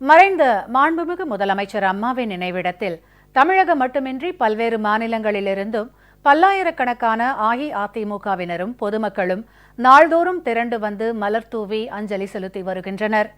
மறைந்த மாண்புமிகு முதலமைச்சர் அம்மாவின் நினைவிடத்தில் தமிழகம் மட்டுமின்றி பல்வேறு மாநிலங்களிலிருந்தும் பல்லாயிரக்கணக்கான அஇஅதிமுகவினரும் பொதுமக்களும் நாள்தோறும் திரண்டு வந்து மலர் தூவி அஞ்சலி செலுத்தி வருகின்றனர்.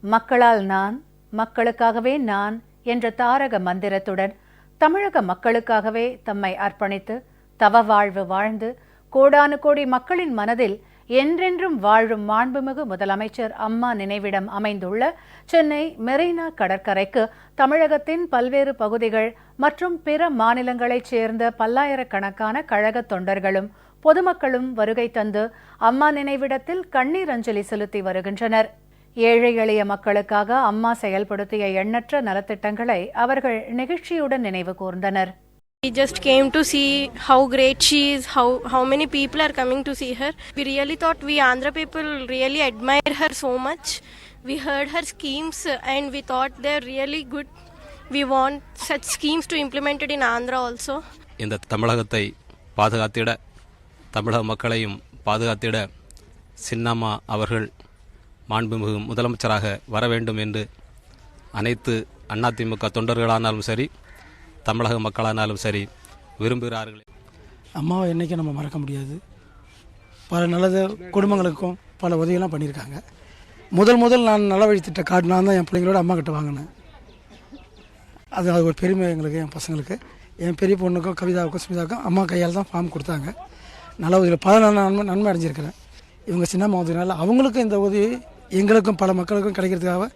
மக்களால் நான் மக்களுக்காகவே நான் என்ற தாரக மந்திரத்துடன் தமிழக மக்களுக்காகவே தம்மை அர்ப்பணித்து தவ வாழ்வு வாழ்ந்து கோடானு கோடி மக்களின் மனதில் என்றென்றும் வாழும் மாண்புமிகு முதலமைச்சர் அம்மா நினைவிடம் அமைந்துள்ள சென்னை மெரினா கடற்கரைக்கு தமிழகத்தின் பல்வேறு பகுதிகள் மற்றும் பிற மாநிலங்களைச் சேர்ந்த பல்லாயிரக்கணக்கான கழக தொண்டர்களும் பொதுமக்களும் வருகை தந்து அம்மா நினைவிடத்தில் கண்ணீர் அஞ்சலி செலுத்தி வருகின்றனர். ஏழை எளிய மக்களுக்காக அம்மா செயல்படுத்திய எண்ணற்ற நலத்திட்டங்களை அவர்கள் நெகிழ்ச்சியுடன் நினைவு கூர்ந்தனர். We just came to see how great she is, how, how many people are coming to see her. We really thought we Andhra people really admire her so much. We heard her schemes and we thought they're really good. We want such schemes to implement it in Andhra also. இந்த தமிழகத்தை பாதுகாத்திட தமிழக மக்களையும் பாதுகாத்திட சின்னம்மா அவர்கள் மாண்புமிகு முதலமைச்சராக வர வேண்டும் என்று அனைத்து அதிமுக தொண்டர்களானாலும் சரி தமிழக மக்களானாலும் சரி விரும்புகிறார்கள். அம்மாவை என்றைக்கும் நம்ம மறக்க முடியாது. பல நல்லது குடும்பங்களுக்கும் பல உதவியெல்லாம் பண்ணியிருக்காங்க. முதல் முதல் நான் நல்ல வழி திட்ட கார்டு நான் தான் என் பிள்ளைங்களோட அம்மா கிட்ட வாங்கினேன். அது அது ஒரு பெருமை எங்களுக்கு என் பசங்களுக்கு. என் பெரிய பொண்ணுக்கும் கவிதாவுக்கும் சுமிதாவுக்கும் அம்மா கையால் தான் ஃபார்ம் கொடுத்தாங்க. நல்ல உதவியில் பல நல்ல நன்மை நன்மை அடைஞ்சிருக்கிறேன். இவங்க சின்ன உதவினால அவங்களுக்கும் இந்த உதவி எங்களுக்கும் பல மக்களுக்கும் கிடைக்கிறதுக்காக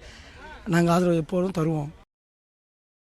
நாங்கள் ஆதரவு எப்போதும் தருவோம்.